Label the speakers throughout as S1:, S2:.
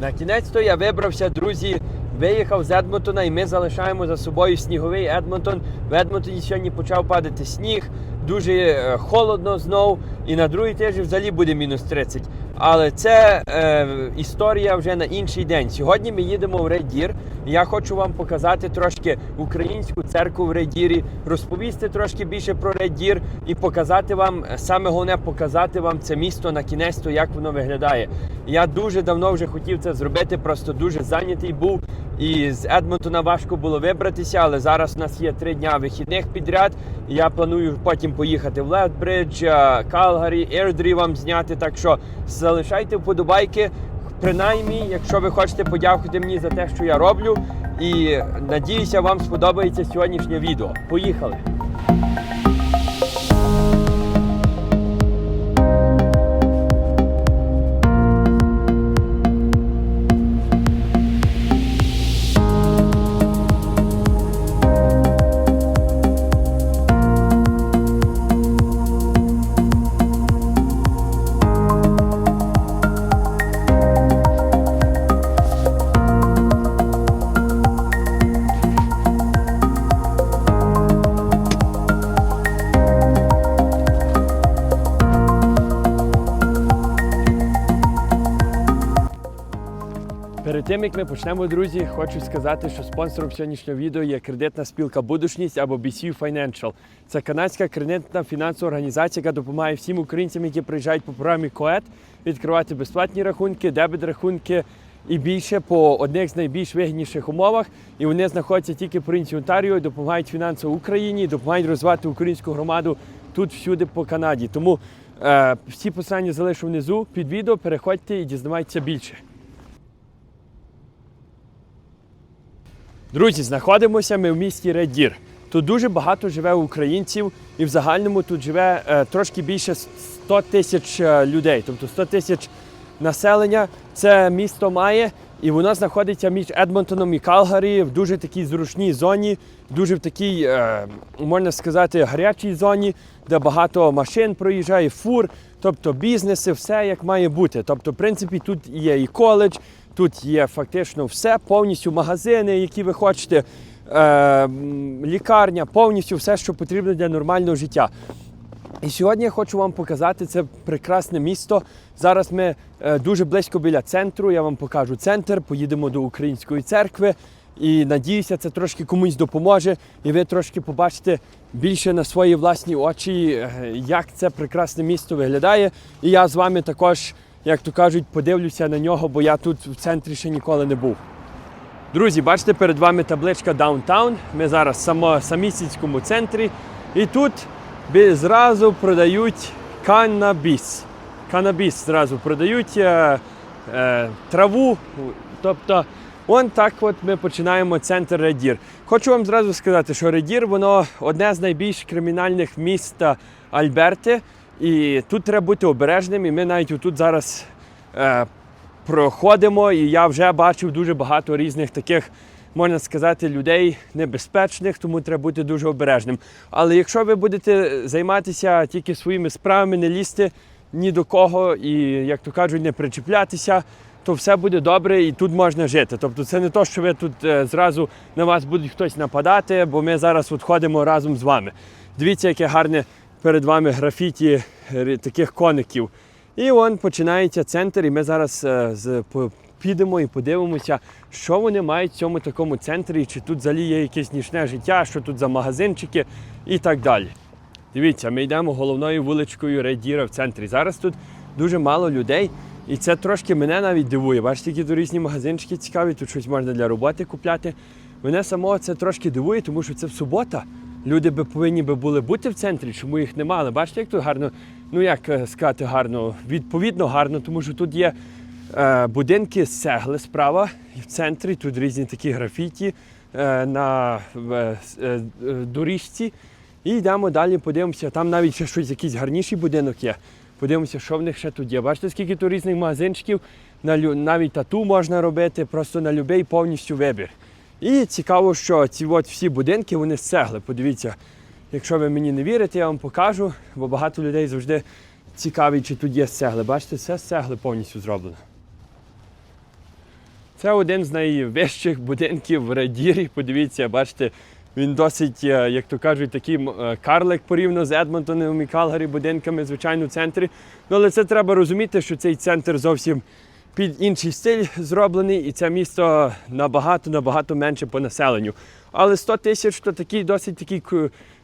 S1: На кінець то я вибрався, друзі. Виїхав з Едмонтона і ми залишаємо за собою сніговий Едмонтон. В Едмонтоні сьогодні почав падати сніг, дуже е, холодно знов. І на другий тиждень взагалі буде мінус 30. Але це е, історія вже на інший день. Сьогодні ми їдемо в Редір. Я хочу вам показати трошки українську церкву в Редірі, розповісти трошки більше про Редір і показати вам саме головне показати вам це місто на кінець, то як воно виглядає. Я дуже давно вже хотів це зробити, просто дуже зайнятий був. І з Едмонтона важко було вибратися, але зараз у нас є три дня вихідних підряд. Я планую потім поїхати в Летбридж, е, Калгарі, Ердрі вам зняти. Так що залишайте вподобайки. Принаймні, якщо ви хочете подякувати мені за те, що я роблю. І надіюся, вам сподобається сьогоднішнє відео. Поїхали! Перед тим як ми почнемо, друзі, хочу сказати, що спонсором сьогоднішнього відео є кредитна спілка Будушність або BCU Financial. Це канадська кредитна фінансова організація, яка допомагає всім українцям, які приїжджають по програмі КОЕД, відкривати безплатні рахунки, дебет рахунки і більше по одних з найбільш вигідніших умовах. І вони знаходяться тільки в провінції Онтаріо, допомагають фінансово Україні, допомагають розвивати українську громаду тут всюди по Канаді. Тому е, всі посилання залишу внизу під відео. Переходьте і дізнавайтеся більше. Друзі, знаходимося ми в місті Редір. Тут дуже багато живе українців, і в загальному тут живе е, трошки більше 100 тисяч е, людей, тобто 100 тисяч населення. Це місто має, і воно знаходиться між Едмонтоном і Калгарі в дуже такій зручній зоні, дуже в такій, е, можна сказати, гарячій зоні, де багато машин проїжджає, фур, тобто бізнеси, все як має бути. Тобто, в принципі, тут є і коледж, Тут є фактично все, повністю магазини, які ви хочете, е, лікарня, повністю все, що потрібно для нормального життя. І сьогодні я хочу вам показати це прекрасне місто. Зараз ми е, дуже близько біля центру. Я вам покажу центр, поїдемо до української церкви. І надіюся, це трошки комусь допоможе, і ви трошки побачите більше на свої власні очі, е, як це прекрасне місто виглядає. І я з вами також, як то кажуть, подивлюся на нього, бо я тут в центрі ще ніколи не був. Друзі, бачите, перед вами табличка Downtown. Ми зараз в самісінському центрі. І тут зразу продають канабіс. Канабіс зразу продають е, е, траву. Тобто, он так от ми починаємо центр Редір. Хочу вам зразу сказати, що Редір воно одне з найбільш кримінальних міст Альберти. І тут треба бути обережним. І ми навіть тут зараз е, проходимо, і я вже бачив дуже багато різних таких, можна сказати, людей небезпечних, тому треба бути дуже обережним. Але якщо ви будете займатися тільки своїми справами, не лізти ні до кого і, як то кажуть, не причіплятися, то все буде добре і тут можна жити. Тобто це не то, що ви тут е, зразу на вас буде хтось нападати, бо ми зараз от ходимо разом з вами. Дивіться, яке гарне перед вами графіті е, таких коників. І он починається центр, і ми зараз е, підемо і подивимося, що вони мають в цьому такому центрі, чи тут взагалі є якесь нічне життя, що тут за магазинчики і так далі. Дивіться, ми йдемо головною вуличкою Редіра в центрі. Зараз тут дуже мало людей, і це трошки мене навіть дивує. Бачите, які тут різні магазинчики цікаві, тут щось можна для роботи купляти. Мене самого це трошки дивує, тому що це в субота. Люди би повинні би були бути в центрі, чому їх немає. Але бачите, як тут гарно, ну як е, сказати гарно, відповідно гарно, тому що тут є е, будинки з цегли справа і в центрі. Тут різні такі графіті е, на е, е, е, доріжці. І йдемо далі, подивимося. Там навіть ще щось, якийсь гарніший будинок є. Подивимося, що в них ще тут є. Бачите, скільки тут різних магазинчиків, навіть тату можна робити, просто на будь-який повністю вибір. І цікаво, що ці от всі будинки вони з цегли. Подивіться, якщо ви мені не вірите, я вам покажу, бо багато людей завжди цікаві, чи тут є з цегли. Бачите, все з цегли повністю зроблено. Це один з найвищих будинків в Радірі. Подивіться, бачите, він досить, е, як то кажуть, такий е, карлик порівняно з Едмонтоном і Калгарі будинками, звичайно, в центрі. Ну, але це треба розуміти, що цей центр зовсім під інший стиль зроблений, і це місто набагато набагато менше по населенню. Але 100 тисяч то такий досить такий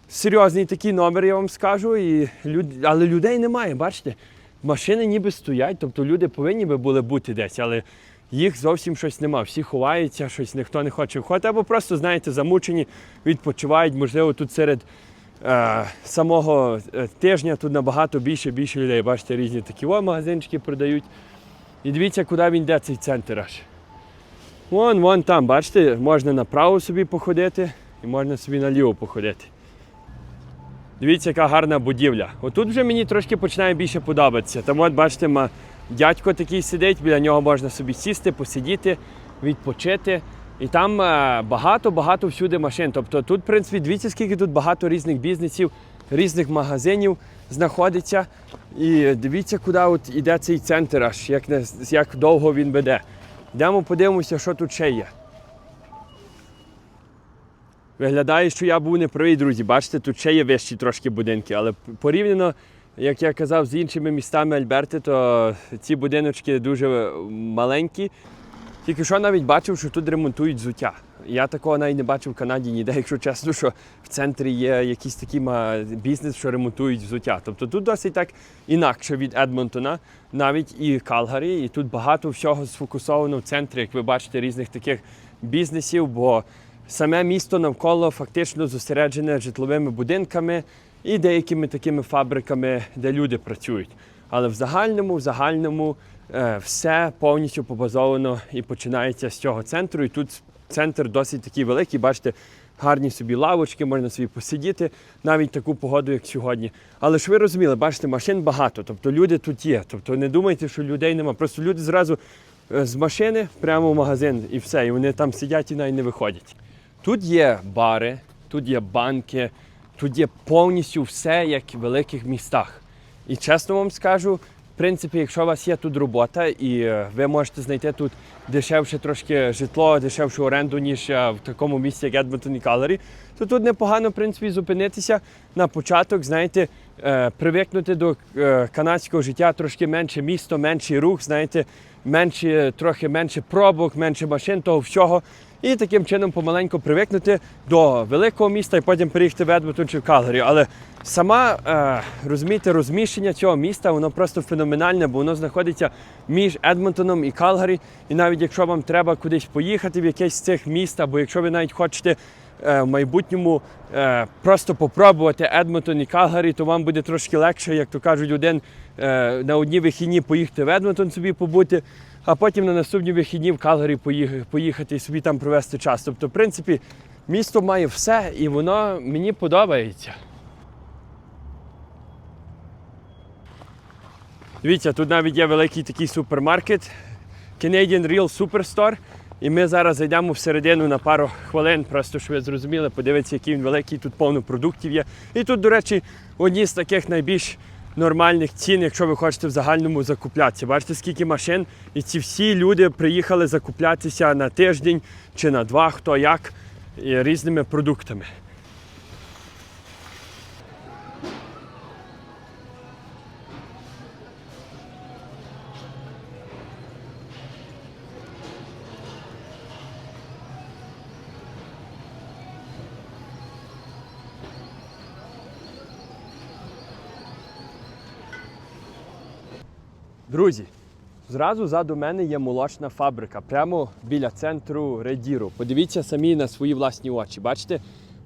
S1: серйозний такий номер, я вам скажу. І люд... Але людей немає, бачите? Машини ніби стоять, тобто люди повинні би були бути десь, але їх зовсім щось нема. Всі ховаються, щось ніхто не хоче входити, або просто, знаєте, замучені, відпочивають. Можливо, тут серед е, самого е, тижня тут набагато більше більше людей. Бачите, різні такі о, магазинчики продають. І дивіться, куди він йде цей центр аж. Вон, вон там, бачите, можна направо собі походити і можна собі наліво походити. Дивіться, яка гарна будівля. Отут вже мені трошки починає більше подобатися. Там от, бачите, дядько такий сидить, біля нього можна собі сісти, посидіти, відпочити. І там багато-багато всюди машин. Тобто тут, в принципі, дивіться, скільки тут багато різних бізнесів, різних магазинів знаходиться. І дивіться, куди от іде цей центр, аж як, не- як довго він веде. Йдемо подивимося, що тут ще є. Виглядає, що я був неправий, друзі. Бачите, тут ще є вищі трошки будинки, але порівняно, як я казав, з іншими містами Альберти, то ці будиночки дуже маленькі. Тільки що навіть бачив, що тут ремонтують взуття. Я такого навіть не бачив в Канаді ніде, якщо чесно, що в центрі є якийсь такий бізнес, що ремонтують взуття. Тобто тут досить так інакше від Едмонтона, навіть і Калгарі. І тут багато всього сфокусовано в центрі, як ви бачите, різних таких бізнесів, бо саме місто навколо фактично зосереджене житловими будинками і деякими такими фабриками, де люди працюють. Але в загальному, в загальному все повністю побазовано і починається з цього центру. І тут центр досить такий великий. Бачите, гарні собі лавочки, можна собі посидіти, навіть таку погоду, як сьогодні. Але ж ви розуміли, бачите, машин багато, тобто люди тут є. Тобто не думайте, що людей нема. Просто люди зразу е, з машини прямо в магазин і все. І вони там сидять і навіть не виходять. Тут є бари, тут є банки, тут є повністю все, як в великих містах. І чесно вам скажу, принципі, якщо у вас є тут робота і е, ви можете знайти тут дешевше трошки житло, дешевшу оренду, ніж е, в такому місці, як Едмонтон і Калері, то тут непогано, в принципі, зупинитися на початок, знаєте, привикнути до е, канадського життя, трошки менше місто, менший рух, знаєте, менше, трохи менше пробок, менше машин, того всього. І таким чином помаленьку привикнути до великого міста і потім переїхати в Едмонтон чи в Калгарі. Але сама е, розумієте, розміщення цього міста воно просто феноменальне, бо воно знаходиться між Едмонтоном і Калгарі. І навіть якщо вам треба кудись поїхати в якесь з цих міст, або якщо ви навіть хочете е, в майбутньому е, просто попробувати Едмонтон і Калгарі, то вам буде трошки легше, як то кажуть, один е, на одні вихідні поїхати в Едмонтон собі побути, а потім на наступні вихідні в Калгарі поїхати і собі там провести час. Тобто, в принципі, місто має все і воно мені подобається. Дивіться, тут навіть є великий такий супермаркет Canadian Real Superstore. І ми зараз зайдемо всередину на пару хвилин, просто щоб ви зрозуміли, подивитися, який він великий, тут повно продуктів є. І тут, до речі, одні з таких найбільш нормальних цін, якщо ви хочете в загальному закуплятися. Бачите, скільки машин, і ці всі люди приїхали закуплятися на тиждень чи на два, хто як, і різними продуктами. Друзі, зразу ззаду мене є молочна фабрика, прямо біля центру Редіру. Подивіться самі на свої власні очі. Бачите,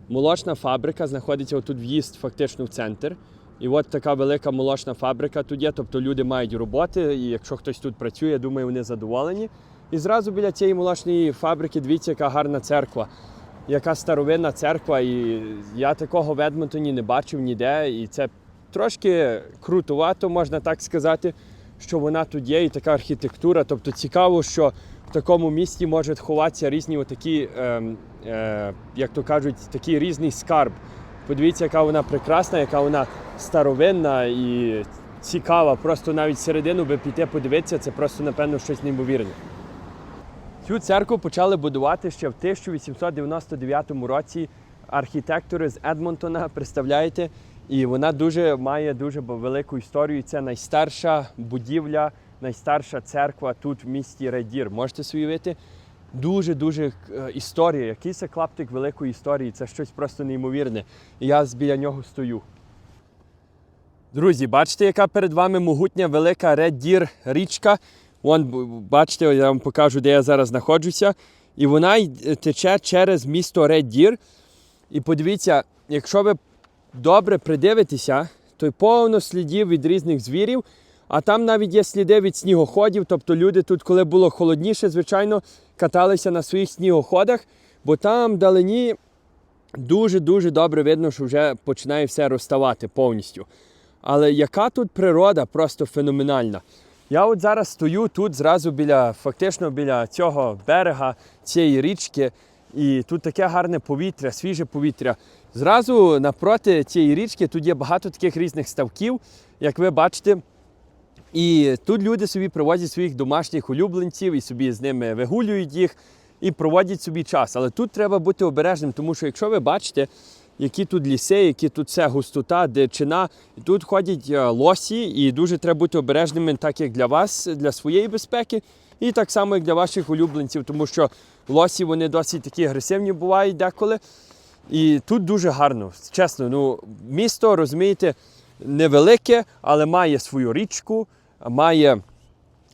S1: молочна фабрика знаходиться отут в'їзд фактично в центр. І от така велика молочна фабрика тут є, тобто люди мають роботи, і якщо хтось тут працює, я думаю, вони задоволені. І зразу біля цієї молочної фабрики, дивіться, яка гарна церква, яка старовинна церква. І я такого в Едмонтоні не бачив ніде. І це трошки крутувато, можна так сказати, що вона тут є, і така архітектура. Тобто цікаво, що в такому місті можуть ховатися різні отакі, ем, е, як то кажуть, такий різний скарб. Подивіться, яка вона прекрасна, яка вона старовинна і цікава. Просто навіть середину би піти подивитися, це просто, напевно, щось неймовірне. Цю церкву почали будувати ще в 1899 році архітектори з Едмонтона, представляєте? І вона дуже має дуже велику історію. Це найстарша будівля, найстарша церква тут в місті Редір. Можете уявити? Дуже-дуже е, історія. Який це клаптик великої історії. Це щось просто неймовірне. І я біля нього стою. Друзі, бачите, яка перед вами могутня велика Deer річка. Вон, бачите, я вам покажу, де я зараз знаходжуся. І вона тече через місто Deer. І подивіться, якщо ви добре придивитеся, то й повно слідів від різних звірів. А там навіть є сліди від снігоходів. Тобто люди тут, коли було холодніше, звичайно, каталися на своїх снігоходах, бо там вдалині дуже-дуже добре видно, що вже починає все розставати повністю. Але яка тут природа просто феноменальна. Я от зараз стою тут зразу біля, фактично біля цього берега цієї річки, і тут таке гарне повітря, свіже повітря. Зразу напроти цієї річки тут є багато таких різних ставків, як ви бачите. І тут люди собі привозять своїх домашніх улюбленців і собі з ними вигулюють їх і проводять собі час. Але тут треба бути обережним, тому що якщо ви бачите, які тут ліси, які тут це густота, дичина, тут ходять е, лосі, і дуже треба бути обережними, так як для вас, для своєї безпеки, і так само, як для ваших улюбленців, тому що лосі вони досить такі агресивні бувають деколи. І тут дуже гарно, чесно. Ну, місто, розумієте, невелике, але має свою річку, має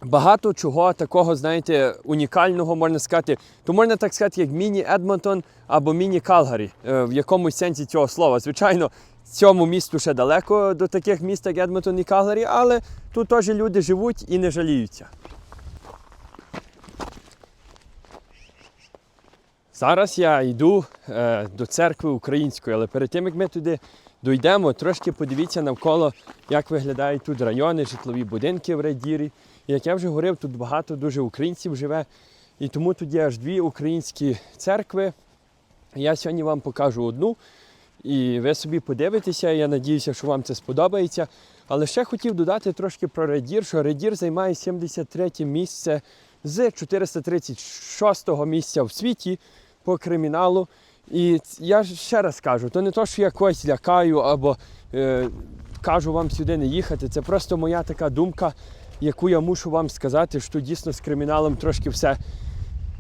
S1: багато чого такого, знаєте, унікального, можна сказати. То можна так сказати, як міні-Едмонтон або міні-Калгарі, е, в якомусь сенсі цього слова. Звичайно, цьому місту ще далеко до таких міст, як Едмонтон і Калгарі, але тут теж люди живуть і не жаліються. Зараз я йду е, до церкви української, але перед тим як ми туди дійдемо, трошки подивіться навколо, як виглядають тут райони, житлові будинки в Редірі. І як я вже говорив, тут багато дуже українців живе. І тому тут є аж дві українські церкви. Я сьогодні вам покажу одну. І ви собі подивитеся, я надіюся, що вам це сподобається. Але ще хотів додати трошки про Редір, що Редір займає 73 місце з 436 місця в світі по криміналу. І я ще раз кажу, то не то, що я когось лякаю або е, кажу вам сюди не їхати. Це просто моя така думка, яку я мушу вам сказати, що дійсно з криміналом трошки все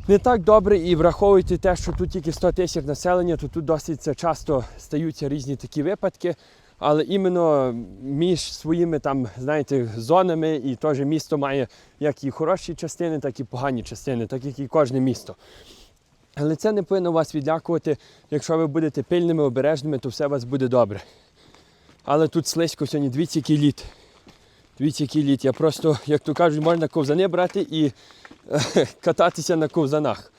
S1: не так добре. І враховуйте те, що тут тільки 100 тисяч населення, то тут досить це часто стаються різні такі випадки. Але іменно між своїми там, знаєте, зонами і теж місто має як і хороші частини, так і погані частини, так як і кожне місто. Але це не повинно вас відлякувати. Якщо ви будете пильними, обережними, то все у вас буде добре. Але тут слизько сьогодні, дивіться, який лід. Дивіться, який лід. Я просто, як то кажуть, можна ковзани брати і е, кататися на ковзанах.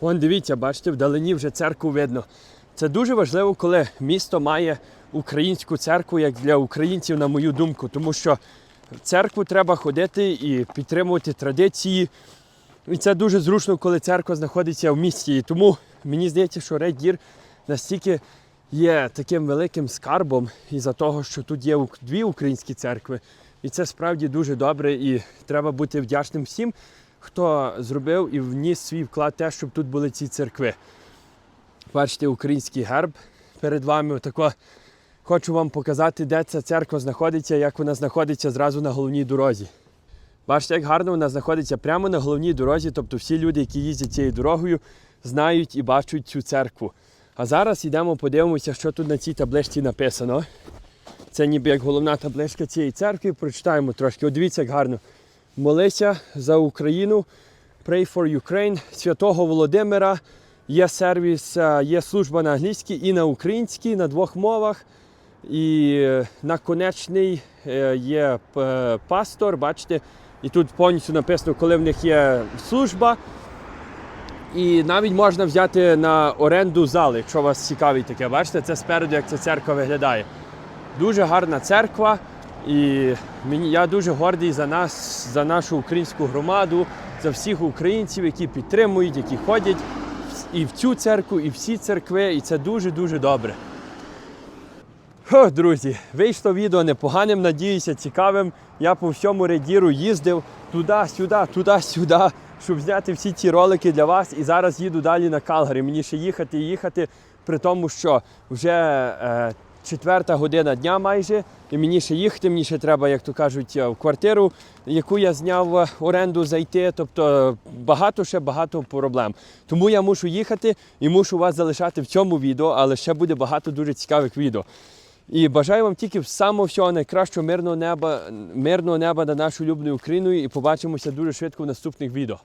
S1: Вон дивіться, бачите, вдалині вже церкву видно. Це дуже важливо, коли місто має українську церкву, як для українців, на мою думку, тому що в церкву треба ходити і підтримувати традиції. І це дуже зручно, коли церква знаходиться в місті. І тому мені здається, що Реддір настільки є таким великим скарбом із-за того, що тут є дві українські церкви. І це справді дуже добре. І треба бути вдячним всім, хто зробив і вніс свій вклад те, щоб тут були ці церкви. Бачите, український герб перед вами. Отако хочу вам показати, де ця церква знаходиться, як вона знаходиться зразу на головній дорозі. Бачите, як гарно вона знаходиться прямо на головній дорозі, тобто всі люди, які їздять цією дорогою, знають і бачать цю церкву. А зараз йдемо подивимося, що тут на цій табличці написано. Це ніби як головна табличка цієї церкви. Прочитаємо трошки. От дивіться, як гарно. Молися за Україну. Pray for Ukraine. Святого Володимира. Є сервіс, е, є служба на англійській і на українській, на двох мовах. І е, наконечний е, є пастор, бачите, і тут повністю написано, коли в них є служба. І навіть можна взяти на оренду зал, якщо вас цікавить таке. Бачите, це спереду, як ця церква виглядає. Дуже гарна церква. І мені, я дуже гордий за нас, за нашу українську громаду, за всіх українців, які підтримують, які ходять і в цю церкву, і всі церкви. І це дуже-дуже добре. Хо, друзі, вийшло відео непоганим, надіюся, цікавим. Я по всьому редіру їздив туди-сюди, туди-сюди, щоб зняти всі ці ролики для вас. І зараз їду далі на Калгарі. Мені ще їхати і їхати, при тому, що вже е, четверта година дня майже, і мені ще їхати, мені ще треба, як то кажуть, е, в квартиру, яку я зняв е, оренду зайти. Тобто багато ще багато проблем. Тому я мушу їхати і мушу вас залишати в цьому відео, але ще буде багато дуже цікавих відео. І бажаю вам тільки самого всього найкращого мирного неба, мирного неба на нашу улюблену Україною і побачимося дуже швидко в наступних відео.